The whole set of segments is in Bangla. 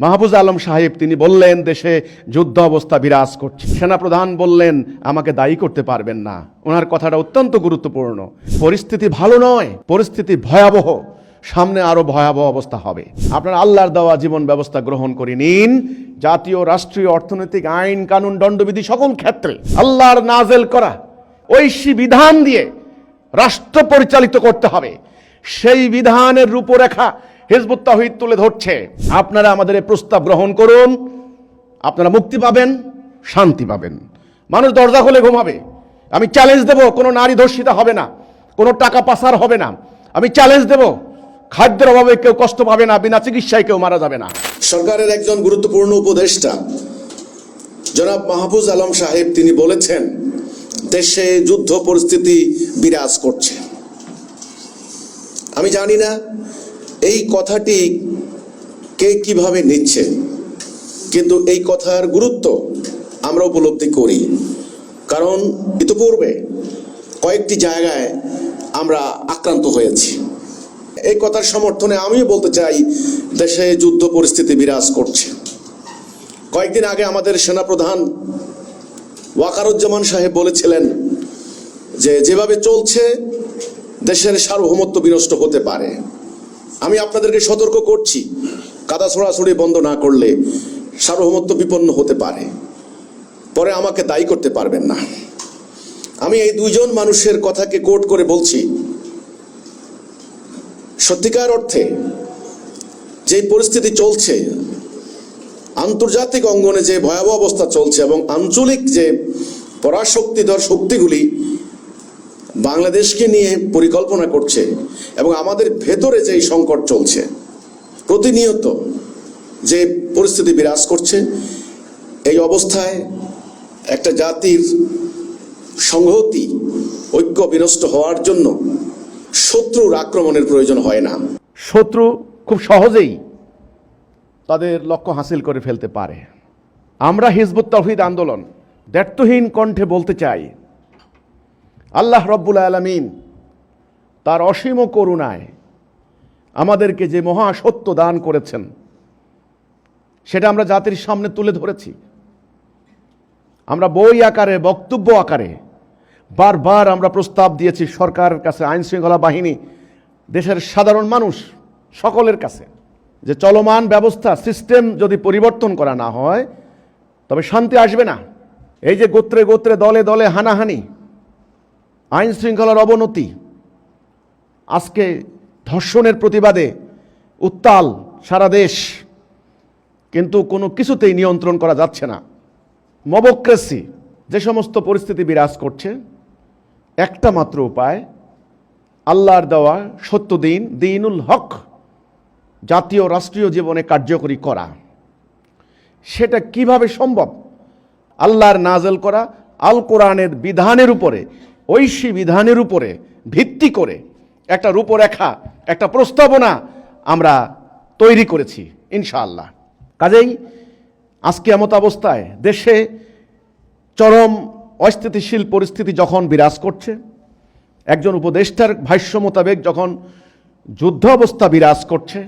মাহবুজ আলম সাহেব, তিনি বললেন, দেশে যুদ্ধ অবস্থা বিরাজ করছে। সেনাপ্রধান বললেন, আমাকে দায়ী করতে পারবেন না। ওনার কথাটা অত্যন্ত গুরুত্বপূর্ণ। পরিস্থিতি ভালো নয়, পরিস্থিতি ভয়াবহ। সামনে আরও ভয়াবহ অবস্থা হবে। আপনার আল্লাহর দেওয়া জীবন ব্যবস্থা গ্রহণ করে নিন। জাতীয়, রাষ্ট্রীয়, অর্থনৈতিক, আইন, কানুন, দণ্ডবিধি সকল ক্ষেত্রে আল্লাহর নাজেল করা, ঐশী বিধান দিয়ে রাষ্ট্র পরিচালিত করতে হবে। সেই বিধানের রূপরেখা হিজবুত তাহিদ তুলে ধরছে। আপনারা আমাদের এই প্রস্তাব গ্রহণ করুন। আপনারা মুক্তি পাবেন, শান্তি পাবেন। মানুষ দরজা খুলে ঘুমাবে। আমি চ্যালেঞ্জ দেব, কোনো নারী ধর্ষিতা হবে না, কোনো টাকা পাচার হবে না। আমি চ্যালেঞ্জ দেব, খাদ্যের অভাবে কেউ কষ্ট পাবে না, বিনা চিকিৎসায় কেউ মারা যাবে না। সরকারের একজন গুরুত্বপূর্ণ উপদেষ্টা, জনাব মাহফুজ আলম সাহেব, তিনি বলেছেন, দেশে যুদ্ধ পরিস্থিতি বিরাজ করছে। আমি জানি না এই কথাটি কে কীভাবে নিচ্ছে? কিন্তু এই কথার গুরুত্ব আমরা উপলব্ধি করি। কারণ ইতিপূর্বে কয়েকটি জায়গায় আমরা আক্রান্ত হয়েছি। এই কথার সমর্থনে আমিও বলতে চাই, দেশে যুদ্ধ পরিস্থিতি বিরাজ করছে। কয়েকদিন আগে আমাদের সেনাপ্রধান ওয়াকারুজ্জামান সাহেব বলেছিলেন যে, যেভাবে চলছে, দেশের সার্বভৌমত্ব বিনষ্ট হতে পারে। আমি আপনাদেরকে সতর্ক করছি। কাদা ছোড়াছড়ি বন্ধ না করলে সার্বভৌমত্ব বিপন্ন হতে পারে। পরে আমাকে দায়ী করতে পারবেন না। আমি এই দুইজন মানুষের কথাকে কোট করে বলছি। সত্যিকার অর্থে যে পরিস্থিতি চলছে, আন্তর্জাতিক অঙ্গনে যে ভয়াবহ অবস্থা চলছে এবং আঞ্চলিক যে পরাশক্তিধর শক্তিগুলি বাংলাদেশকে নিয়ে পরিকল্পনা করছে এবং আমাদের ভেতরে যে সংকট চলছে, প্রতিনিয়ত যে পরিস্থিতি বিরাজ করছে, এই অবস্থায় একটা জাতির সংহতি, ঐক্য বিনষ্ট হওয়ার জন্য শত্রুর আক্রমণের প্রয়োজন হয় না। শত্রু খুব সহজেই তাদের লক্ষ্য হাসিল করে ফেলতে পারে। আমরা হিজবুত তৌহিদ আন্দোলন দ্ব্যর্থহীন কণ্ঠে বলতে চাই আল্লাহ রব্বুল আলমিন তার অসীম করুণায় আমাদেরকে যে মহা সত্য দান করেছেন, সেটা আমরা জাতির সামনে তুলে ধরেছি। আমরা বই আকারে, বক্তব্য আকারে বারবার আমরা প্রস্তাব দিয়েছি সরকারের কাছে আইন শৃঙ্খলা বাহিনী, দেশের সাধারণ মানুষ সকলের কাছে যে চলমান ব্যবস্থা, সিস্টেম যদি পরিবর্তন করা না হয়, তবে শান্তি আসবে না। এই যে গোত্রে গোত্রে, দলে দলে হানাহানি আইন শৃঙ্খলার অবনতি। আজকে ধর্ষণের প্রতিবাদে উত্তাল সারা দেশ। কিন্তু কোনো কিছুতেই নিয়ন্ত্রণ করা যাচ্ছে না। মবক্রেসি যে সমস্ত পরিস্থিতি বিরাজ করছে, একটা মাত্র উপায়, আল্লাহর দেওয়া সত্য দিন, দিনুল হক, জাতীয় রাষ্ট্রীয় জীবনে কার্যকরী করা। সেটা কীভাবে সম্ভব? আল্লাহর নাজেল করা, আল কোরআনের বিধানের উপরে ঐশী বিধানের উপরে ভিত্তি করে একটা রূপরেখা, একটা প্রস্তাবনা আমরা তৈরি করেছি, ইনশাআল্লাহ। কাজেই আজকে এমত অবস্থায় দেশে চরম অস্থিতিশীল পরিস্থিতি যখন বিরাজ করছে, একজন উপদেষ্টার ভাষ্য মোতাবেক যখন যুদ্ধ অবস্থা বিরাজ করছে,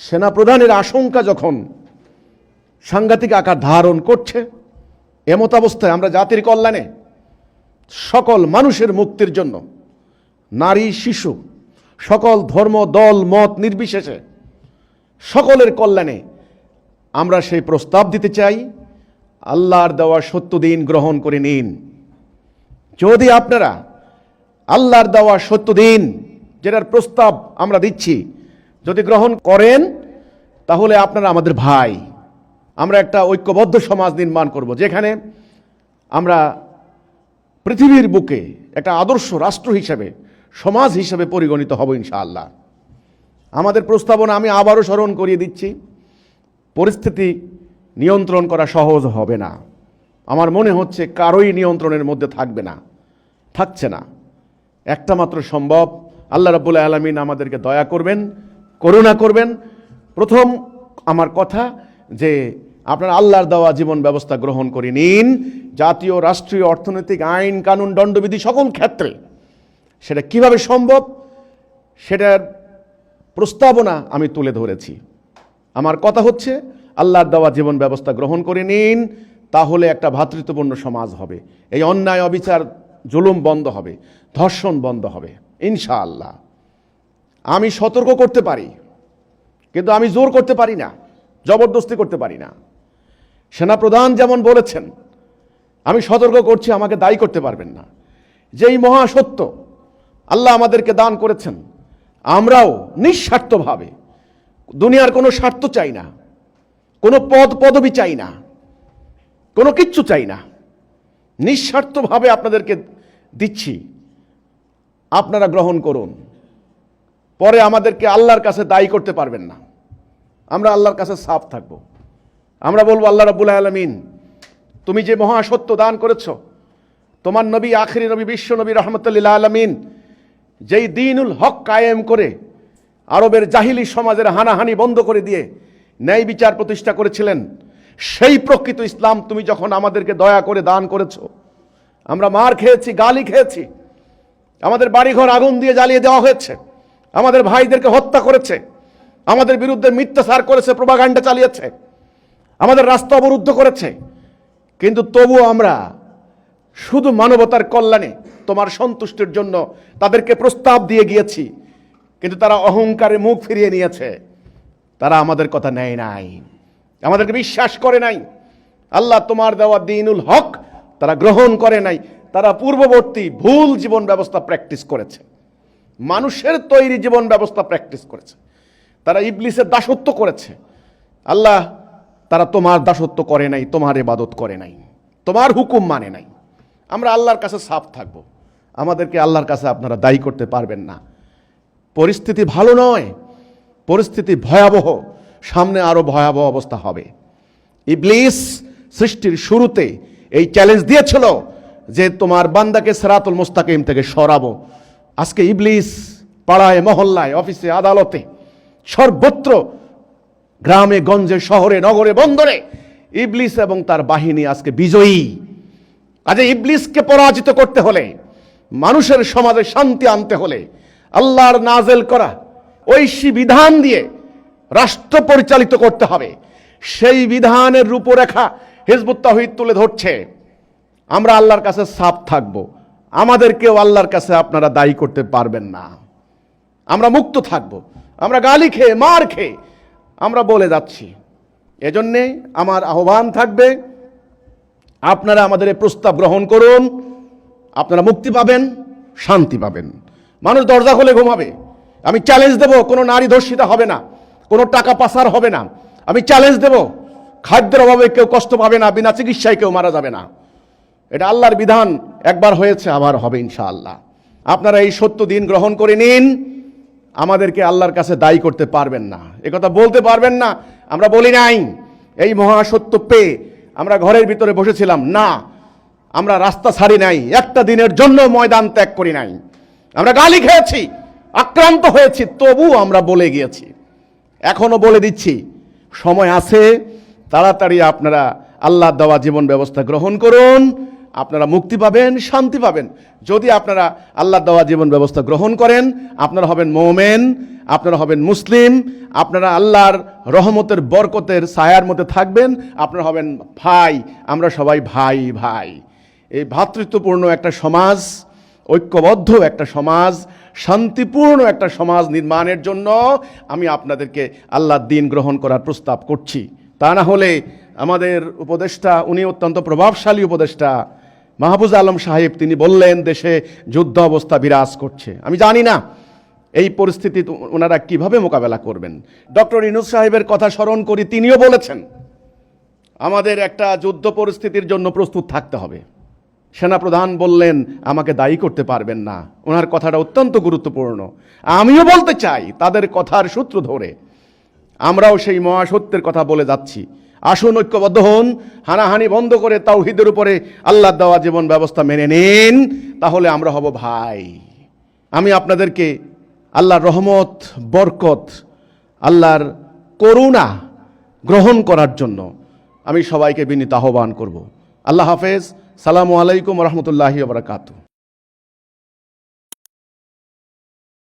সেনাপ্রধানের আশঙ্কা যখন সাংঘাতিক আকার ধারণ করছে, এমত অবস্থায় আমরা জাতির কল্যাণে সকল মানুষের মুক্তির জন্য, নারী, শিশু, সকল ধর্ম, দল, মত নির্বিশেষে সকলের কল্যাণে আমরা সেই প্রস্তাব দিতে চাই। আল্লাহর দেওয়া সত্য দিন গ্রহণ করে নিন। যদি আপনারা আল্লাহর দেওয়া সত্য দিন, যেটার প্রস্তাব আমরা দিচ্ছি, যদি গ্রহণ করেন, তাহলে আপনারা আমাদের ভাই। আমরা একটা ঐক্যবদ্ধ সমাজ নির্মাণ করব, যেখানে আমরা পৃথিবীর বুকে একটা আদর্শ রাষ্ট্র হিসেবে, সমাজ হিসেবে পরিগণিত হব ইনশাআল্লাহ। আমাদের প্রস্তাবনা আমি আবারও স্মরণ করিয়ে দিচ্ছি, পরিস্থিতি নিয়ন্ত্রণ করা সহজ হবে না। আমার মনে হচ্ছে কারোই নিয়ন্ত্রণের মধ্যে থাকবে না, থাকছে না। একটা মাত্র সম্ভব, আল্লাহ রাবুল আলমিন আমাদেরকে দয়া করবেন, করুণা করবেন। প্রথম আমার কথা যে আপনার আল্লাহর দেওয়া জীবন ব্যবস্থা গ্রহণ করে নিন জাতীয়, রাষ্ট্রীয়, অর্থনৈতিক, আইন, কানুন, দণ্ডবিধি সকল ক্ষেত্রে সেটা কীভাবে সম্ভব সেটার প্রস্তাবনা আমি তুলে ধরেছি। আমার কথা হচ্ছে, আল্লাহর দেওয়া জীবন ব্যবস্থা গ্রহণ করে নিন, তাহলে একটা ভ্রাতৃত্বপূর্ণ সমাজ হবে। এই অন্যায়, অবিচার, জুলুম বন্ধ হবে, ধর্ষণ বন্ধ হবে, ইনশাআল্লাহ। আমি সতর্ক করতে পারি, কিন্তু আমি জোর করতে পারি না, জবরদস্তি করতে পারি না। সেনাপ্রধান যেমন বলেছেন আমি সতর্ক করছি, আমাকে দায়ী করতে পারবেন না। যেই মহাসত্য আল্লাহ আমাদেরকে দান করেছেন, আমরাও নিঃস্বার্থভাবে, দুনিয়ার কোনো স্বার্থ চাই না, কোনো পদ, পদবি চাই না, কোনো কিচ্ছু চাই না। নিঃস্বার্থভাবে আপনাদেরকে দিচ্ছি, আপনারা গ্রহণ করুন। পরে আমাদেরকে আল্লাহর কাছে দায়ী করতে পারবেন না। আমরা আল্লাহর কাছে সাফ থাকব। আমরা বলব, আল্লাহ রাবুল আলমিন তুমি যে মহাসত্য দান করেছ, তোমার নবী, আখরি নবী, বিশ্ব নবী রহমতুল্লাহ আলমিন, যেই দিনুল হক কায়েম করে আরবের জাহিলি সমাজের হানাহানি বন্ধ করে দিয়ে ন্যায় বিচার প্রতিষ্ঠা করেছিলেন, সেই প্রকৃত ইসলাম তুমি যখন আমাদেরকে দয়া করে দান করেছ, আমরা মার খেয়েছি, গালি খেয়েছি, আমাদের বাড়িঘর আগুন দিয়ে জ্বালিয়ে দেওয়া হয়েছে, আমাদের ভাইদেরকে হত্যা করেছে, আমাদের বিরুদ্ধে মিথ্যাচার করেছে, প্রবাগান্ডা চালিয়েছে, আমাদের রাস্তা অবরুদ্ধ করেছে কিন্তু তবুও আমরা শুধু মানবতার কল্যাণে তোমার সন্তুষ্টির জন্য তাদেরকে প্রস্তাব দিয়ে গিয়েছি, কিন্তু তারা অহংকারে মুখ ফিরিয়ে নিয়েছে। তারা আমাদের কথা নেয় নাই, আমাদেরকে বিশ্বাস করে নাই। আল্লাহ তোমার দেওয়া দিনুল হক তারা গ্রহণ করে নাই। তারা পূর্ববর্তী ভুল জীবন ব্যবস্থা প্র্যাকটিস করেছে, মানুষের তৈরি জীবন ব্যবস্থা প্র্যাকটিস করেছে। তারা ইবলিসের দাসত্ব করেছে। আল্লাহ তারা তোমার দাসত্ব করে নাই, তোমার ইবাদত করে নাই, তোমার হুকুম মানে নাই। আমরা আল্লাহর কাছে সাফ থাকব। আমাদেরকে আল্লাহর কাছে আপনারা দায়ী করতে পারবেন না। পরিস্থিতি ভালো নয়, পরিস্থিতি ভয়াবহ, সামনে আরও ভয়াবহ অবস্থা হবে। ইবলিস সৃষ্টির শুরুতে এই চ্যালেঞ্জ দিয়েছিল যে তোমার বান্দাকে সেরাতুল মুস্তাকিম থেকে সরাবো। আজকে ইবলিস পাড়ায়, মহল্লায় অফিসে আদালতে সর্বত্র গ্রামে, গঞ্জে, শহরে, নগরে, বন্দরে ইবলিস এবং তার বাহিনী আজকে বিজয়ী। কাজে ইবলিসকে পরাজিত করতে হলে, মানুষের সমাজে শান্তি আনতে হলে, আল্লাহর নাজেল করা, ঐশী বিধান দিয়ে রাষ্ট্র পরিচালিত করতে হবে। সেই বিধানের রূপরেখা হিজবুত তাহিদ তুলে ধরছে। আমরা আল্লাহর কাছে সাফ থাকব। আমাদেরকেও আল্লাহর কাছে আপনারা দায়ী করতে পারবেন না। আমরা মুক্ত থাকব। আমরা গালি খেয়ে, মার খেয়ে আমরা বলে যাচ্ছি। এজন্যে আমার আহ্বান থাকবে, আপনারা আমাদের এই প্রস্তাব গ্রহণ করুন, আপনারা মুক্তি পাবেন, শান্তি পাবেন। মানুষ দরজা খুলে ঘুমাবে। আমি চ্যালেঞ্জ দেব, কোনো নারী ধর্ষিতা হবে না, কোনো টাকা পাচার হবে না। আমি চ্যালেঞ্জ দেব, খাদ্যের অভাবে কেউ কষ্ট পাবে না, বিনা চিকিৎসায় কেউ মারা যাবে না। এটা আল্লাহর বিধান, একবার হয়েছে, আবার হবে ইনশাআল্লাহ। আপনারা এই সত্য দিন গ্রহণ করে নিন। আমাদেরকে আল্লাহর কাছে দায়ী করতে পারবেন না। কথা বলতে পারবেন না। আমরা বলি নাই, এই মহাসত্য পেয়ে আমরা ঘরের ভিতরে বসেছিলাম। না, আমরা রাস্তা ছাড়ি নাই, একটা দিনের জন্য ময়দান ত্যাগ করি নাই। আমরা গালি খেয়েছি, আক্রান্ত হয়েছি তবু আমরা বলে গিয়েছি। এখনও বলে দিচ্ছি, সময় আছে, তাড়াতাড়ি আপনারা আল্লাহ দেওয়া জীবন ব্যবস্থা গ্রহণ করুন। আপনারা মুক্তি পাবেন, শান্তি পাবেন। যদি আপনারা আল্লাহ দেওয়া জীবন ব্যবস্থা গ্রহণ করেন, আপনারা হবেন মোমেন, আপনারা হবেন মুসলিম, আপনারা আল্লাহর রহমতের বরকতের ছায়ার মধ্যে থাকবেন, আপনারা হবেন ভাই, আমরা সবাই ভাই ভাই। এই ভ্রাতৃত্বপূর্ণ একটা সমাজ, ঐক্যবদ্ধ একটা সমাজ, শান্তিপূর্ণ একটা সমাজ নির্মাণের জন্য আমি আপনাদেরকে আল্লাহর দিন গ্রহণ করার প্রস্তাব করছি। তা না হলে আমাদের উপদেষ্টা, উনি অত্যন্ত প্রভাবশালী উপদেষ্টা মাহবুজ আলম সাহেব, তিনি বললেন, দেশে যুদ্ধ অবস্থা বিরাজ করছে। আমি জানি না এই পরিস্থিতি ওনারা কীভাবে মোকাবেলা করবেন। ডক্টর ইনুস সাহেবের কথা স্মরণ করি, তিনিও বলেছেন, আমাদের একটা যুদ্ধ পরিস্থিতির জন্য প্রস্তুত থাকতে হবে। সেনাপ্রধান বললেন, আমাকে দায়ী করতে পারবেন না। ওনার কথাটা অত্যন্ত গুরুত্বপূর্ণ। আমিও বলতে চাই, তাদের কথার সূত্র ধরে, আমরাও সেই মহাসত্যের কথা বলে যাচ্ছি। আসুন ঐক্যবদ্ধ হন, হানাহানি বন্ধ করে তাওহিদের উপরে আল্লাহ দেওয়া জীবন ব্যবস্থা মেনে নিন, তাহলে আমরা হব ভাই। আমি আপনাদেরকে আল্লাহর রহমত, বরকত, আল্লাহর করুণা গ্রহণ করার জন্য আমি সবাইকে বিনীত আহ্বান করব। আল্লাহ হাফেজ, সালামু আলাইকুম রহমতুল্লাহি বারাকাতু